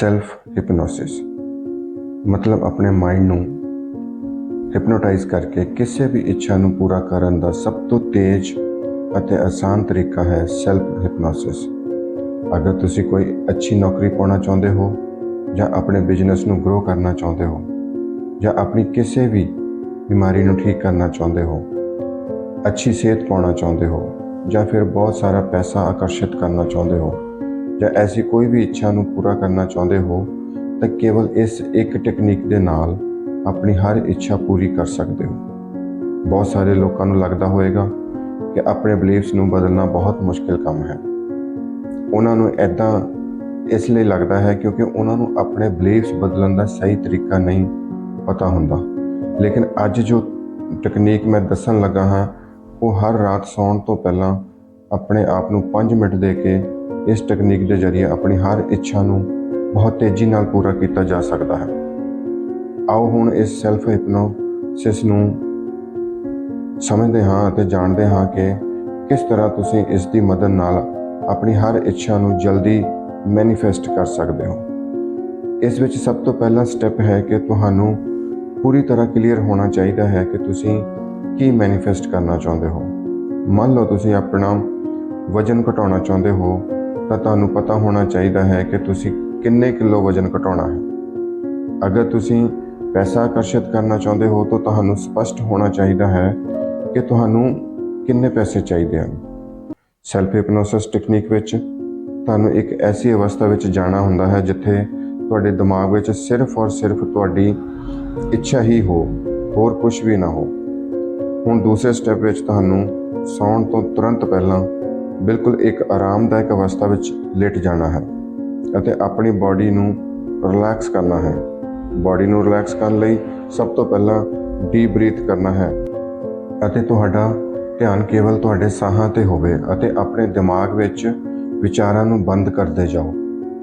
Self hypnosis ਮਤਲਬ ਆਪਣੇ mind ਨੂੰ ਹਿਪਨੋਟਾਈਜ਼ ਕਰਕੇ ਕਿਸੇ ਵੀ ਇੱਛਾ ਨੂੰ ਪੂਰਾ ਕਰਨ ਦਾ ਸਭ ਤੋਂ ਤੇਜ਼ ਅਤੇ ਆਸਾਨ ਤਰੀਕਾ ਹੈ ਸੈਲਫ ਹਿਪਨੋਸਿਸ ਅਗਰ ਤੁਸੀਂ ਕੋਈ ਅੱਛੀ ਨੌਕਰੀ ਪਾਉਣਾ ਚਾਹੁੰਦੇ ਹੋ ਜਾਂ ਆਪਣੇ ਬਿਜ਼ਨਸ ਨੂੰ ਗਰੋ ਕਰਨਾ ਚਾਹੁੰਦੇ ਹੋ ਜਾਂ ਆਪਣੀ ਕਿਸੇ ਵੀ ਬਿਮਾਰੀ ਨੂੰ ਠੀਕ ਕਰਨਾ ਚਾਹੁੰਦੇ ਹੋ, ਅੱਛੀ ਸਿਹਤ ਪਾਉਣਾ ਚਾਹੁੰਦੇ ਹੋ ਜਾਂ ਫਿਰ ਬਹੁਤ ਸਾਰਾ ਪੈਸਾ ਆਕਰਸ਼ਿਤ ਕਰਨਾ ਚਾਹੁੰਦੇ ਹੋ ਜਾਂ ਐਸੀ ਕੋਈ ਵੀ ਇੱਛਾ ਨੂੰ ਪੂਰਾ ਕਰਨਾ ਚਾਹੁੰਦੇ ਹੋ, ਤਾਂ ਕੇਵਲ ਇਸ ਇੱਕ ਟੈਕਨੀਕ ਦੇ ਨਾਲ ਆਪਣੀ ਹਰ ਇੱਛਾ ਪੂਰੀ ਕਰ ਸਕਦੇ ਹੋ। ਬਹੁਤ ਸਾਰੇ ਲੋਕਾਂ ਨੂੰ ਲੱਗਦਾ ਹੋਵੇਗਾ ਕਿ ਆਪਣੇ ਬਲੀਫਸ ਨੂੰ ਬਦਲਣਾ ਬਹੁਤ ਮੁਸ਼ਕਿਲ ਕੰਮ ਹੈ। ਉਹਨਾਂ ਨੂੰ ਐਦਾਂ ਇਸ ਲਈ ਲੱਗਦਾ ਹੈ ਕਿਉਂਕਿ ਉਹਨਾਂ ਨੂੰ ਆਪਣੇ ਬਲੀਫਸ ਬਦਲਣ ਦਾ ਸਹੀ ਤਰੀਕਾ ਨਹੀਂ ਪਤਾ ਹੁੰਦਾ। ਲੇਕਿਨ ਅੱਜ ਜੋ ਟੈਕਨੀਕ ਮੈਂ ਦੱਸਣ ਲੱਗਾ ਹਾਂ, ਉਹ ਹਰ ਰਾਤ ਸੌਣ ਤੋਂ ਪਹਿਲਾਂ ਆਪਣੇ ਆਪ ਨੂੰ 5 ਮਿੰਟ ਦੇ ਕੇ ਇਸ ਟੈਕਨੀਕ ਦੇ ਜ਼ਰੀਏ ਆਪਣੀ ਹਰ ਇੱਛਾ ਨੂੰ ਬਹੁਤ ਤੇਜ਼ੀ ਨਾਲ ਪੂਰਾ ਕੀਤਾ ਜਾ ਸਕਦਾ ਹੈ। ਆਓ ਹੁਣ ਇਸ ਸੈਲਫ ਹਿਪਨੋਸਿਸ ਨੂੰ ਸਮਝਦੇ ਹਾਂ ਅਤੇ ਜਾਣਦੇ ਹਾਂ ਕਿ ਕਿਸ ਤਰ੍ਹਾਂ ਤੁਸੀਂ ਇਸ ਦੀ ਮਦਦ ਨਾਲ ਆਪਣੀ ਹਰ ਇੱਛਾ ਨੂੰ ਜਲਦੀ ਮੈਨੀਫੈਸਟ ਕਰ ਸਕਦੇ ਹੋ। ਇਸ ਵਿੱਚ ਸਭ ਤੋਂ ਪਹਿਲਾ ਸਟੈਪ ਹੈ ਕਿ ਤੁਹਾਨੂੰ ਪੂਰੀ ਤਰ੍ਹਾਂ ਕਲੀਅਰ ਹੋਣਾ ਚਾਹੀਦਾ ਹੈ ਕਿ ਤੁਸੀਂ ਕੀ ਮੈਨੀਫੈਸਟ ਕਰਨਾ ਚਾਹੁੰਦੇ ਹੋ। ਮੰਨ ਲਓ ਤੁਸੀਂ ਆਪਣਾ ਵਜਨ ਘਟਾਉਣਾ ਚਾਹੁੰਦੇ ਹੋ ਤਾਂ ਤੁਹਾਨੂੰ ਪਤਾ ਹੋਣਾ ਚਾਹੀਦਾ ਹੈ ਕਿ ਤੁਸੀਂ ਕਿੰਨੇ ਕਿਲੋ ਵਜਨ ਘਟਾਉਣਾ ਹੈ। ਅਗਰ ਤੁਸੀਂ ਪੈਸਾ ਆਕਰਸ਼ਿਤ ਕਰਨਾ ਚਾਹੁੰਦੇ ਹੋ, ਤਾਂ ਤੁਹਾਨੂੰ ਸਪਸ਼ਟ ਹੋਣਾ ਚਾਹੀਦਾ ਹੈ ਕਿ ਤੁਹਾਨੂੰ ਕਿੰਨੇ ਪੈਸੇ ਚਾਹੀਦੇ ਹਨ। ਸੈਲਫ ਹਿਪਨੋਸਿਸ ਟੈਕਨੀਕ ਵਿੱਚ ਤੁਹਾਨੂੰ ਇੱਕ ਐਸੀ ਅਵਸਥਾ ਵਿੱਚ ਜਾਣਾ ਹੁੰਦਾ ਹੈ, ਜਿੱਥੇ ਤੁਹਾਡੇ ਦਿਮਾਗ ਵਿੱਚ ਸਿਰਫ ਔਰ ਸਿਰਫ ਤੁਹਾਡੀ ਇੱਛਾ ਹੀ ਹੋ, ਹੋਰ ਕੁਝ ਵੀ ਨਾ ਹੋ। ਹੁਣ ਦੂਸਰੇ ਸਟੈਪ ਵਿੱਚ ਤੁਹਾਨੂੰ ਸੌਣ ਤੋਂ ਤੁਰੰਤ ਪਹਿਲਾਂ ਬਿਲਕੁਲ ਇੱਕ ਆਰਾਮਦਾਇਕ ਅਵਸਥਾ ਵਿੱਚ ਲੇਟ ਜਾਣਾ ਹੈ ਅਤੇ ਆਪਣੀ ਬਾਡੀ ਨੂੰ ਰਿਲੈਕਸ ਕਰਨਾ ਹੈ। ਬਾਡੀ ਨੂੰ ਰਿਲੈਕਸ ਕਰਨ ਲਈ ਸਭ ਤੋਂ ਪਹਿਲਾਂ ਡੀਪ ਬਰੀਥ ਕਰਨਾ ਹੈ ਅਤੇ ਤੁਹਾਡਾ ਧਿਆਨ ਕੇਵਲ ਤੁਹਾਡੇ ਸਾਹਾਂ ਤੇ ਹੋਵੇ ਅਤੇ ਆਪਣੇ ਦਿਮਾਗ ਵਿੱਚ ਵਿਚਾਰਾਂ ਨੂੰ ਬੰਦ ਕਰਦੇ ਜਾਓ।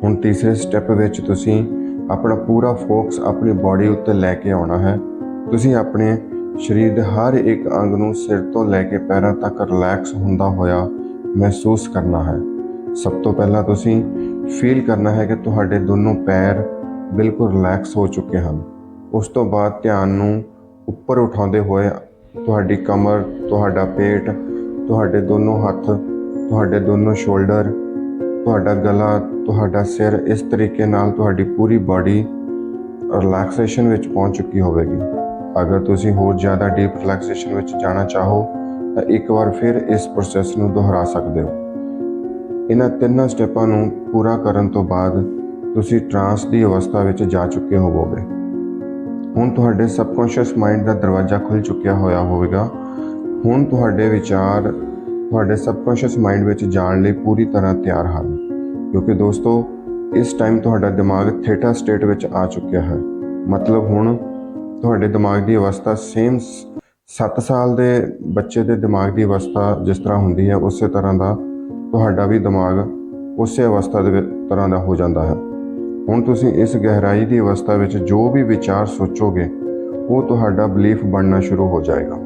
ਹੁਣ ਤੀਸਰੇ ਸਟੈਪ ਵਿੱਚ ਤੁਸੀਂ ਆਪਣਾ ਪੂਰਾ ਫੋਕਸ ਆਪਣੀ ਬਾਡੀ ਉੱਤੇ ਲੈ ਕੇ ਆਉਣਾ ਹੈ। ਤੁਸੀਂ ਆਪਣੇ ਸਰੀਰ ਦੇ ਹਰ ਇੱਕ ਅੰਗ ਨੂੰ ਸਿਰ ਤੋਂ ਲੈ ਕੇ ਪੈਰਾਂ ਤੱਕ ਰਿਲੈਕਸ ਹੁੰਦਾ ਹੋਇਆ ਮਹਿਸੂਸ ਕਰਨਾ ਹੈ। ਸਭ ਤੋਂ ਪਹਿਲਾਂ ਤੁਸੀਂ ਫੀਲ ਕਰਨਾ ਹੈ ਕਿ ਤੁਹਾਡੇ ਦੋਨੋਂ ਪੈਰ ਬਿਲਕੁਲ ਰਿਲੈਕਸ ਹੋ ਚੁੱਕੇ ਹਨ। ਉਸ ਤੋਂ ਬਾਅਦ ਧਿਆਨ ਨੂੰ ਉੱਪਰ ਉਠਾਉਂਦੇ ਹੋਏ ਤੁਹਾਡੀ ਕਮਰ, ਤੁਹਾਡਾ ਪੇਟ, ਤੁਹਾਡੇ ਦੋਨੋਂ ਹੱਥ, ਤੁਹਾਡੇ ਦੋਨੋਂ ਸ਼ੋਲਡਰ ਤੁਹਾਡਾ ਗਲਾ, ਤੁਹਾਡਾ ਸਿਰ ਇਸ ਤਰੀਕੇ ਨਾਲ ਤੁਹਾਡੀ ਪੂਰੀ ਬਾਡੀ ਰਿਲੈਕਸੇਸ਼ਨ ਵਿੱਚ ਪਹੁੰਚ ਚੁੱਕੀ ਹੋਵੇਗੀ। ਅਗਰ ਤੁਸੀਂ ਹੋਰ ਜ਼ਿਆਦਾ ਡੀਪ ਰਿਲੈਕਸੇਸ਼ਨ ਵਿੱਚ ਜਾਣਾ ਚਾਹੋ ਤਾਂ ਇੱਕ ਵਾਰ ਫਿਰ ਇਸ ਪ੍ਰੋਸੈਸ ਨੂੰ ਦੁਹਰਾ ਸਕਦੇ ਹੋ। ਇਹਨਾਂ ਤਿੰਨਾਂ ਸਟੈਪਾਂ ਨੂੰ ਪੂਰਾ ਕਰਨ ਤੋਂ ਬਾਅਦ ਤੁਸੀਂ ਟਰਾਂਸ ਦੀ ਅਵਸਥਾ ਵਿੱਚ ਜਾ ਚੁੱਕੇ ਹੋਵੋਗੇ। ਹੁਣ ਤੁਹਾਡੇ ਸਬਕੌਂਸ਼ੀਅਸ ਮਾਈਂਡ ਦਾ ਦਰਵਾਜ਼ਾ ਖੁੱਲ ਚੁੱਕਿਆ ਹੋਇਆ ਹੋਵੇਗਾ। ਹੁਣ ਤੁਹਾਡੇ ਵਿਚਾਰ, ਤੁਹਾਡੇ ਸਬਕੌਂਸ਼ੀਅਸ ਮਾਈਂਡ ਵਿੱਚ ਜਾਣ ਲਈ ਪੂਰੀ ਤਰ੍ਹਾਂ ਤਿਆਰ ਹਨ। ਕਿਉਂਕਿ ਦੋਸਤੋ, ਇਸ ਟਾਈਮ ਤੁਹਾਡਾ ਦਿਮਾਗ ਥੀਟਾ ਸਟੇਟ ਵਿੱਚ ਆ ਚੁੱਕਿਆ ਹੈ। ਮਤਲਬ ਹੁਣ ਤੁਹਾਡੇ ਦਿਮਾਗ ਦੀ ਅਵਸਥਾ ਸੇਮ 7 ਸਾਲ ਦੇ ਬੱਚੇ ਦੇ ਦਿਮਾਗ ਦੀ ਅਵਸਥਾ ਜਿਸ ਤਰ੍ਹਾਂ ਹੁੰਦੀ ਹੈ, ਉਸੇ ਤਰ੍ਹਾਂ ਦਾ ਤੁਹਾਡਾ ਵੀ ਦਿਮਾਗ ਉਸੇ ਅਵਸਥਾ ਦੇ ਵਿੱਚ- ਤਰ੍ਹਾਂ ਦਾ ਹੋ ਜਾਂਦਾ ਹੈ। ਹੁਣ ਤੁਸੀਂ ਇਸ ਗਹਿਰਾਈ ਦੀ ਅਵਸਥਾ ਵਿੱਚ ਜੋ ਵੀ ਵਿਚਾਰ ਸੋਚੋਗੇ, ਉਹ ਤੁਹਾਡਾ ਬਲੀਫ ਬਣਨਾ ਸ਼ੁਰੂ ਹੋ ਜਾਏਗਾ।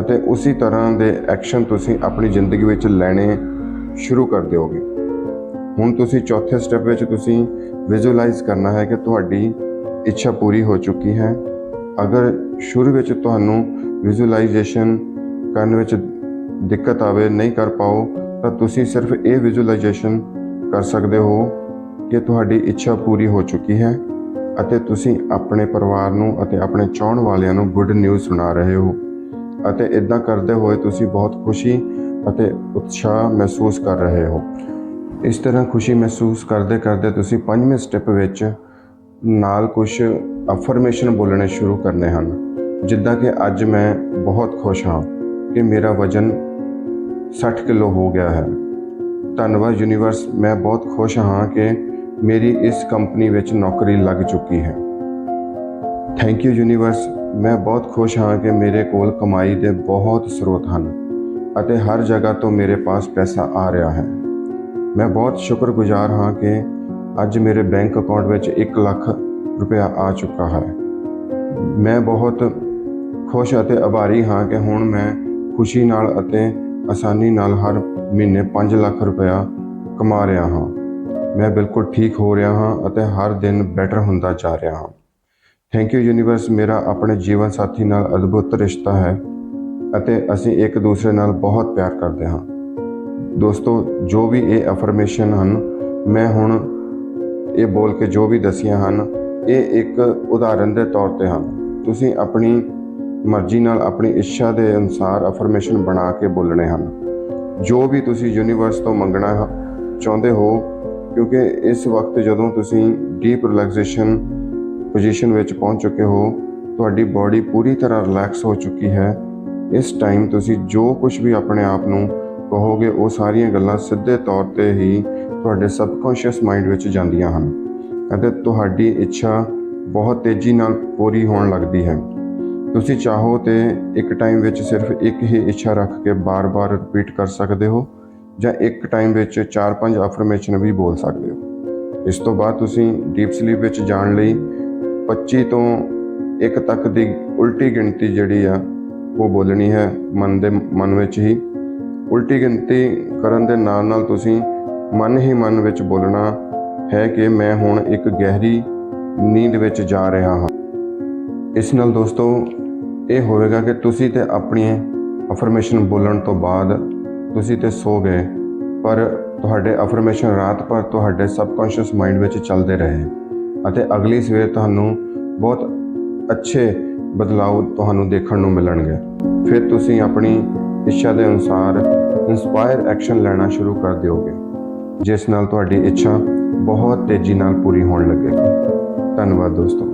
ਅਤੇ ਉਸੇ ਤਰ੍ਹਾਂ ਦੇ ਐਕਸ਼ਨ ਤੁਸੀਂ ਆਪਣੀ ਜ਼ਿੰਦਗੀ ਵਿੱਚ ਲੈਣੇ ਸ਼ੁਰੂ ਕਰ ਦਿਓਗੇ। ਹੁਣ ਤੁਸੀਂ ਚੌਥੇ ਸਟੈਪ ਵਿੱਚ ਤੁਸੀਂ ਵਿਜ਼ੂਅਲਾਈਜ਼ ਕਰਨਾ ਹੈ ਕਿ ਤੁਹਾਡੀ ਇੱਛਾ ਪੂਰੀ ਹੋ ਚੁੱਕੀ ਹੈ। ਅਗਰ ਸ਼ੁਰੂ ਵਿੱਚ ਤੁਹਾਨੂੰ ਵਿਜ਼ੂਅਲਾਈਜੇਸ਼ਨ ਕਰਨ ਵਿੱਚ ਦਿੱਕਤ ਆਵੇ, ਨਹੀਂ ਕਰ ਪਾਓ, ਤਾਂ ਤੁਸੀਂ ਸਿਰਫ ਇਹ ਵਿਜ਼ੂਅਲਾਈਜੇਸ਼ਨ ਕਰ ਸਕਦੇ ਹੋ ਕਿ ਤੁਹਾਡੀ ਇੱਛਾ ਪੂਰੀ ਹੋ ਚੁੱਕੀ ਹੈ ਅਤੇ ਤੁਸੀਂ ਆਪਣੇ ਪਰਿਵਾਰ ਨੂੰ ਅਤੇ ਆਪਣੇ ਚਾਹਣ ਵਾਲਿਆਂ ਨੂੰ ਗੁੱਡ ਨਿਊਜ਼ ਸੁਣਾ ਰਹੇ ਹੋ ਅਤੇ ਇਦਾਂ ਕਰਦੇ ਹੋਏ ਤੁਸੀਂ ਬਹੁਤ ਖੁਸ਼ੀ ਅਤੇ ਉਤਸ਼ਾਹ ਮਹਿਸੂਸ ਕਰ ਰਹੇ ਹੋ। ਇਸ ਤਰ੍ਹਾਂ ਖੁਸ਼ੀ ਮਹਿਸੂਸ ਕਰਦੇ ਕਰਦੇ ਤੁਸੀਂ ਪੰਜਵੇਂ ਸਟੈਪ ਵਿੱਚ ਨਾਲ ਕੁਝ ਅਫਰਮੇਸ਼ਨ ਬੋਲਣੇ ਸ਼ੁਰੂ ਕਰਨੇ ਹਨ। ਜਿੱਦਾਂ ਕਿ ਅੱਜ ਮੈਂ ਬਹੁਤ ਖੁਸ਼ ਹਾਂ ਕਿ ਮੇਰਾ ਵਜਨ 60 ਕਿਲੋ ਹੋ ਗਿਆ ਹੈ। ਧੰਨਵਾਦ ਯੂਨੀਵਰਸ ਮੈਂ ਬਹੁਤ ਖੁਸ਼ ਹਾਂ ਕਿ ਮੇਰੀ ਇਸ ਕੰਪਨੀ ਵਿੱਚ ਨੌਕਰੀ ਲੱਗ ਚੁੱਕੀ ਹੈ। ਥੈਂਕ ਯੂ ਯੂਨੀਵਰਸ ਮੈਂ ਬਹੁਤ ਖੁਸ਼ ਹਾਂ ਕਿ ਮੇਰੇ ਕੋਲ ਕਮਾਈ ਦੇ ਬਹੁਤ ਸਰੋਤ ਹਨ ਅਤੇ ਹਰ ਜਗ੍ਹਾ ਤੋਂ ਮੇਰੇ ਪਾਸ ਪੈਸਾ ਆ ਰਿਹਾ ਹੈ। ਮੈਂ ਬਹੁਤ ਸ਼ੁਕਰਗੁਜ਼ਾਰ ਹਾਂ ਕਿ ਅੱਜ ਮੇਰੇ ਬੈਂਕ ਅਕਾਊਂਟ ਵਿੱਚ 1 ਲੱਖ ਰੁਪਇਆ ਆ ਚੁੱਕਾ ਹੈ। ਮੈਂ ਬਹੁਤ ਖੁਸ਼ ਅਤੇ ਆਭਾਰੀ ਹਾਂ ਕਿ ਹੁਣ ਮੈਂ ਖੁਸ਼ੀ ਨਾਲ ਅਤੇ ਆਸਾਨੀ ਨਾਲ ਹਰ ਮਹੀਨੇ 5 ਲੱਖ ਰੁਪਇਆ ਕਮਾ ਰਿਹਾ ਹਾਂ। ਮੈਂ ਬਿਲਕੁਲ ਠੀਕ ਹੋ ਰਿਹਾ ਹਾਂ ਅਤੇ ਹਰ ਦਿਨ ਬੈਟਰ ਹੁੰਦਾ ਜਾ ਰਿਹਾ ਹਾਂ। ਥੈਂਕ ਯੂ ਯੂਨੀਵਰਸ, ਮੇਰਾ ਆਪਣੇ ਜੀਵਨ ਸਾਥੀ ਨਾਲ ਅਦਭੁਤ ਰਿਸ਼ਤਾ ਹੈ ਅਤੇ ਅਸੀਂ ਇੱਕ ਦੂਸਰੇ ਨਾਲ ਬਹੁਤ ਪਿਆਰ ਕਰਦੇ ਹਾਂ। ਦੋਸਤੋ, ਜੋ ਵੀ ਇਹ ਅਫਰਮੇਸ਼ਨ ਹਨ, ਮੈਂ ਹੁਣ ਇਹ ਬੋਲ ਕੇ ਜੋ ਵੀ ਦਸੀਆਂ ਹਨ, ਇਹ ਇੱਕ ਉਦਾਹਰਨ ਦੇ ਤੌਰ ਤੇ ਹਨ। ਤੁਸੀਂ ਆਪਣੀ ਮਰਜ਼ੀ ਨਾਲ ਆਪਣੀ ਇੱਛਾ ਦੇ ਅਨੁਸਾਰ ਅਫਰਮੇਸ਼ਨ ਬਣਾ ਕੇ ਬੋਲਣੇ ਹਨ। ਜੋ ਵੀ ਤੁਸੀਂ ਯੂਨੀਵਰਸ ਤੋਂ ਮੰਗਣਾ ਚਾਹੁੰਦੇ ਹੋ, ਕਿਉਂਕਿ ਇਸ ਵਕਤ ਜਦੋਂ ਤੁਸੀਂ ਡੀਪ ਰਿਲੈਕਸੇਸ਼ਨ ਪੋਜੀਸ਼ਨ ਵਿੱਚ ਪਹੁੰਚ ਚੁੱਕੇ ਹੋ, ਤੁਹਾਡੀ ਬਾਡੀ ਪੂਰੀ ਤਰ੍ਹਾਂ ਰਿਲੈਕਸ ਹੋ ਚੁੱਕੀ ਹੈ। ਇਸ ਟਾਈਮ ਤੁਸੀਂ ਜੋ ਕੁਝ ਵੀ ਆਪਣੇ ਆਪ ਨੂੰ ਕਹੋਗੇ, ਉਹ ਸਾਰੀਆਂ ਗੱਲਾਂ ਸਿੱਧੇ ਤੌਰ ਤੇ ਹੀ ਤੁਹਾਡੇ ਸਬਕੌਂਸ਼ੀਅਸ ਮਾਈਂਡ ਵਿੱਚ ਜਾਂਦੀਆਂ ਹਨ ਅਤੇ ਤੁਹਾਡੀ ਇੱਛਾ ਬਹੁਤ ਤੇਜ਼ੀ ਨਾਲ ਪੂਰੀ ਹੋਣ ਲੱਗਦੀ ਹੈ। ਤੁਸੀਂ ਚਾਹੋ ਤੇ ਇੱਕ ਟਾਈਮ ਵਿੱਚ ਸਿਰਫ ਇੱਕ ਹੀ ਇੱਛਾ ਰੱਖ ਕੇ ਬਾਰ-ਬਾਰ ਰਿਪੀਟ ਕਰ ਸਕਦੇ ਹੋ ਜਾਂ ਇੱਕ ਟਾਈਮ ਵਿੱਚ 4-5 ਅਫਰਮੇਸ਼ਨ ਵੀ ਬੋਲ ਸਕਦੇ ਹੋ। ਇਸ ਤੋਂ ਬਾਅਦ ਤੁਸੀਂ ਡੀਪ ਸਲੀਪ ਵਿੱਚ ਜਾਣ ਲਈ 25 ਤੋਂ 1 ਤੱਕ ਦੀ ਉਲਟੀ ਗਿਣਤੀ ਜਿਹੜੀ ਆ, ਉਹ ਬੋਲਣੀ ਹੈ ਮਨ ਦੇ, ਮਨ ਵਿੱਚ ਹੀ। ਉਲਟੀ ਗਿਣਤੀ ਕਰਨ ਦੇ ਨਾਲ ਨਾਲ ਤੁਸੀਂ ਮਨ ਹੀ ਮਨ ਵਿੱਚ ਬੋਲਣਾ ਹੈ ਕਿ ਮੈਂ ਹੁਣ ਇੱਕ ਗਹਿਰੀ ਨੀਂਦ ਵਿੱਚ ਜਾ ਰਿਹਾ ਹਾਂ। ਇਸ ਨਾਲ ਦੋਸਤੋ, ਇਹ ਹੋਵੇਗਾ ਕਿ ਤੁਸੀਂ ਤੇ ਆਪਣੀ ਅਫਰਮੇਸ਼ਨ ਬੋਲਣ ਤੋਂ ਬਾਅਦ ਤੁਸੀਂ ਤੇ ਸੋ ਗਏ, ਪਰ ਤੁਹਾਡੇ ਅਫਰਮੇਸ਼ਨ ਰਾਤ ਭਰ ਤੁਹਾਡੇ ਸਬਕੌਂਸ਼ੀਅਸ ਮਾਈਂਡ ਵਿੱਚ ਚੱਲਦੇ ਰਹੇ ਅਤੇ ਅਗਲੀ ਸਵੇਰ ਤੁਹਾਨੂੰ ਬਹੁਤ ਅੱਛੇ ਬਦਲਾਅ ਤੁਹਾਨੂੰ ਦੇਖਣ ਨੂੰ ਮਿਲਣਗੇ। ਫਿਰ ਤੁਸੀਂ ਆਪਣੀ ਇੱਛਾ ਦੇ ਅਨੁਸਾਰ ਇਨਸਪਾਇਰ ਐਕਸ਼ਨ ਲੈਣਾ ਸ਼ੁਰੂ ਕਰ ਦਿਓਗੇ, ਜਿਸ ਨਾਲ ਤੁਹਾਡੀ ਇੱਛਾ ਬਹੁਤ ਤੇਜ਼ੀ ਨਾਲ ਪੂਰੀ ਹੋਣ ਲੱਗੇਗੀ। ਧੰਨਵਾਦ ਦੋਸਤੋ।